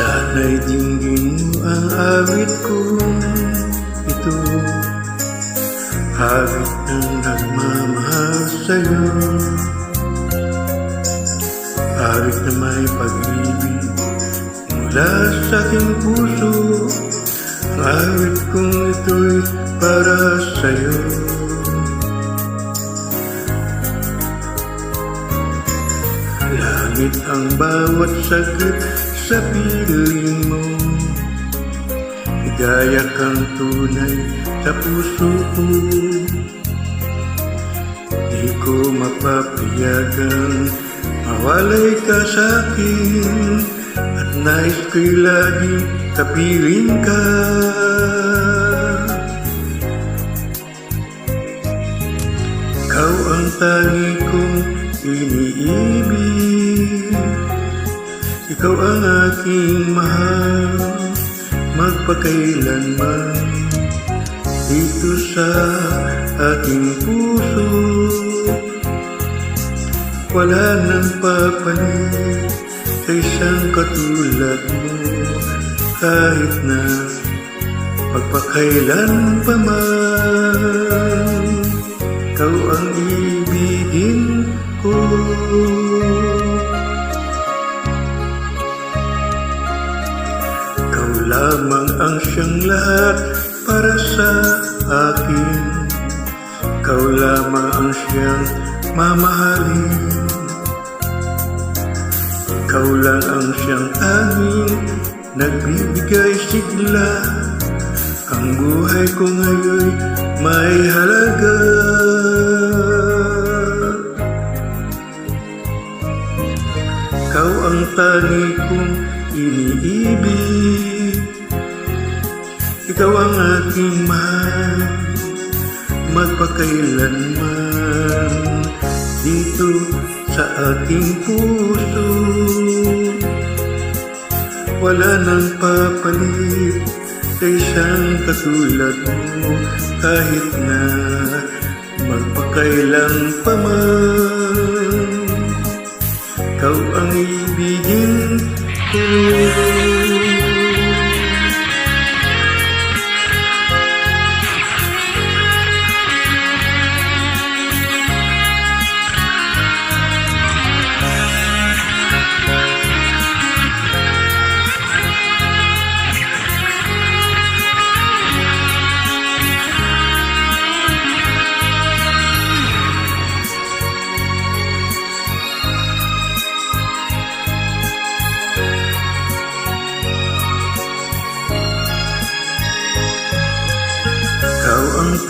Sana'y dinggin mo ang awit kong ito. Awit ng nagmamahal sa'yo. Awit na may pag-ibig mula sa aking puso. Ang awit kong ito'y para sa'yo. Langit ang bawat sakit sa piling mo. Higaya kang tunay sa puso ko. Di ko mapapayagang mawalay ka sa akin. At nais ko'y lagi kapiling ka. Ikaw ang tangi kong iniibig Ikaw ang aking mahal Magpakailanman. Dito sa aking puso Wala nang papalit Sa isang katulad mo. Kahit na Pagpakailan pa man lamang ang siyang lahat para sa akin. Ikaw lamang ang siyang mamahalin. Ikaw lang ang siyang tanging nagbibigay sigla. Ang buhay ko ngayon may halaga. Ikaw ang tangi kong iniibig Ikaw ang aking mahal Magpakailanman. Dito sa aking puso Wala nang papalit Sa isang katulad mo. Kahit na Magpakailan pa man ikaw ang ibigin ko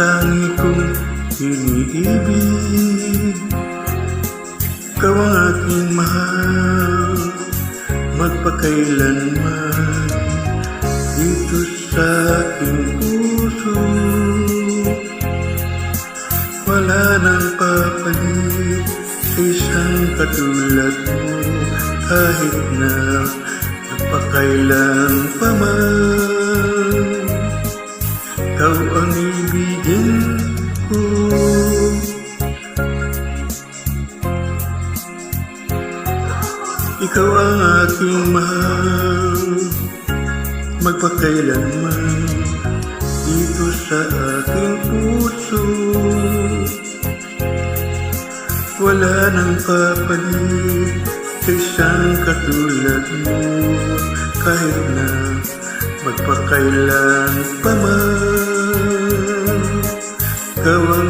tangi kong iniibig. Ikaw ang aking mahal Magpakailanman Dito sa aking puso. Wala nang papalit Sa isang katulad mo Kahit na Magpakailan pa man ikaw ang ibigin ko. Ikaw ang aking mahal. Magpakailanman Dito sa aking puso. Wala nang papalit Sa isang katulad mo. Kahit na magpakailan pa man Ikaw